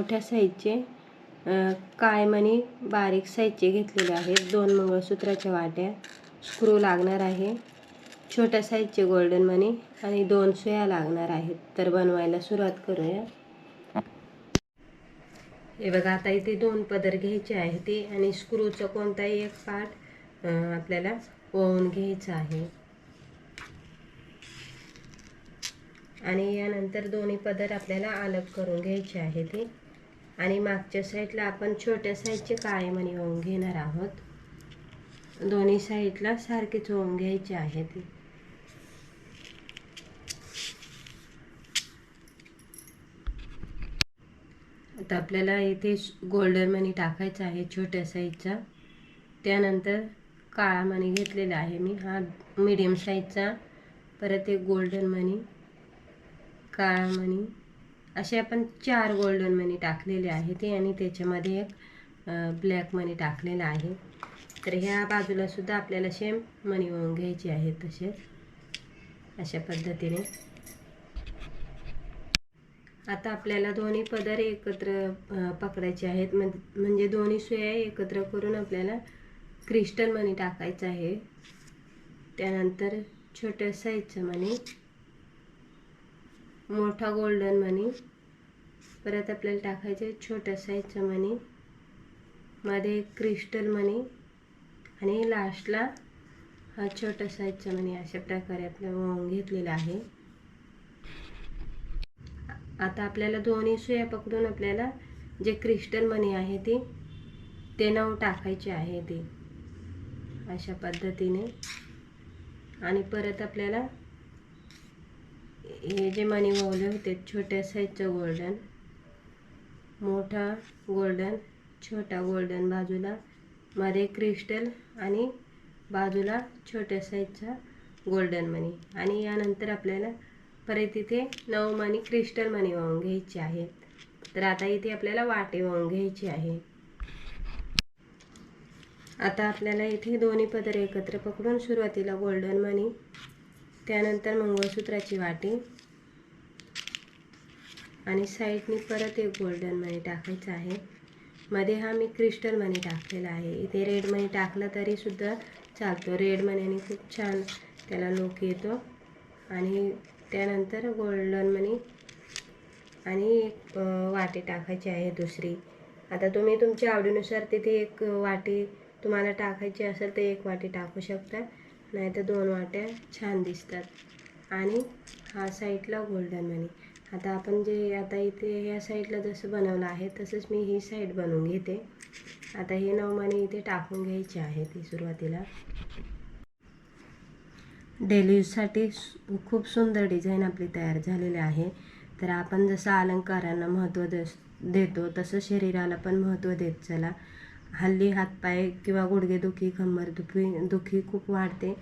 मोठ्या साईजचे अ, बारीक साईजचे घेतलेले आहेत. दोन मंगळसूत्राच्या वाट्या स्क्रू लागणार आहे. छोट्या साईजचे गोल्डन मनी आणि दोन सुया लागणार आहेत. तर बनवायला सुरुवात करूया. हे बघा आता इथे दोन पदर घ्यायचे आहे ते आणि स्क्रूचा कोणताही एक पार्ट आपल्याला ओवून घ्यायचं आहे. आणि यानंतर दोन्ही पदर आपल्याला अलग करून घ्यायचे आहे ते. आणि मागच्या साईडला आपण छोट्या साईजचे काळे मणी ओवून घेणार आहोत. दोन्ही साईडला सारखेच ओवून घ्यायचे आहे ते. आता आपल्याला इथे गोल्डन मनी टाकायचा आहे छोट्या साईजचा. त्यानंतर काळा मणी घेतलेला आहे मी. हा मीडियम साईजचा परत एक गोल्डन मनी काळा मणी. असे आपण चार गोल्डन मनी टाकलेले आहे ते आणि त्याच्यामध्ये एक ब्लॅक मनी टाकलेला आहे. तर ह्या बाजूला सुद्धा आपल्याला सेम मनी होऊन घ्यायचे आहे तसेच अशा पद्धतीने. आता आपल्याला दोन्ही पदर एकत्र पकडायचे आहेत. म्हणजे दोन्ही सुया एकत्र करून आपल्याला क्रिस्टल मनी टाकायचं आहे. त्यानंतर छोट्या साईजचं मनी मोठा गोल्डन मनी परत आपल्याला टाकायचे छोट्या साईजचा मनी मध्ये एक क्रिस्टल मनी आणि लास्टला हा छोटा साईजचा मनी अशा प्रकारे आपल्याला घेतलेला आहे. आता आपल्याला दोन्ही सुया पकडून आपल्याला जे क्रिस्टल मनी आहे ते ते नऊ टाकायचे आहे ते. अशा पद्धतीने. आणि परत आपल्याला हे जे माने ववले होते छोट्या साईजचं गोल्डन मोठा गोल्डन छोटा गोल्डन बाजूला मध्ये क्रिस्टल आणि बाजूला छोट्या साईजचा गोल्डन मनी. आणि यानंतर आपल्याला परत इथे नऊ मणी क्रिस्टल मनी वाहून घ्यायचे आहेत. तर आता इथे आपल्याला वाटे वाहून घ्यायचे आहे. आता आपल्याला इथे दोन्ही पदर एकत्र पकडून सुरुवातीला गोल्डन मनी त्यानंतर मंगळसूत्राची वाटी. आणि साईडनी परत एक गोल्डन मनी टाकायचं आहे. मध्ये हा मी क्रिस्टल मनी टाकलेला आहे. इथे रेड मनी टाकला तरी सुद्धा चालतो. रेड मनीने खूप छान त्याला लोक येतो. आणि त्यानंतर गोल्डन मनी आणि एक वाटी टाकायची आहे दुसरी. आता तुम्ही तुमच्या आवडीनुसार तिथे एक वाटी तुम्हाला टाकायची असेल तर एक वाटी टाकू शकता. नाही तर दोन वाट्या छान दिसतात. आणि हा साईडला गोल्डन मनी आता आपण जे आता इथे या साईडला जसं बनवलं आहे तसंच मी ही साईड बनवून घेते. आता हे नऊ मनी इथे टाकून घ्यायचे आहे ती सुरुवातीला. डेली यूजसाठी खूप सुंदर डिझाईन आपली तयार झालेली आहे. तर आपण जसं अलंकारांना महत्त्व दस देतो तसं शरीराला पण महत्त्व देत चला. हल्ली हातपाय किंवा गुडघेदुखी कंबर दुखी दुखी खूप वाढते.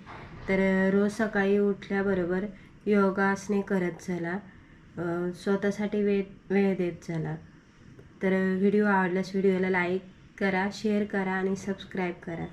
तर रोज सकाळी उठल्याबरोबर योगासने करत चला. स्वतःसाठी वेळ वेळ देत चला. तर व्हिडिओ आवडल्यास व्हिडिओला लाईक करा शेअर करा आणि सबस्क्राईब करा.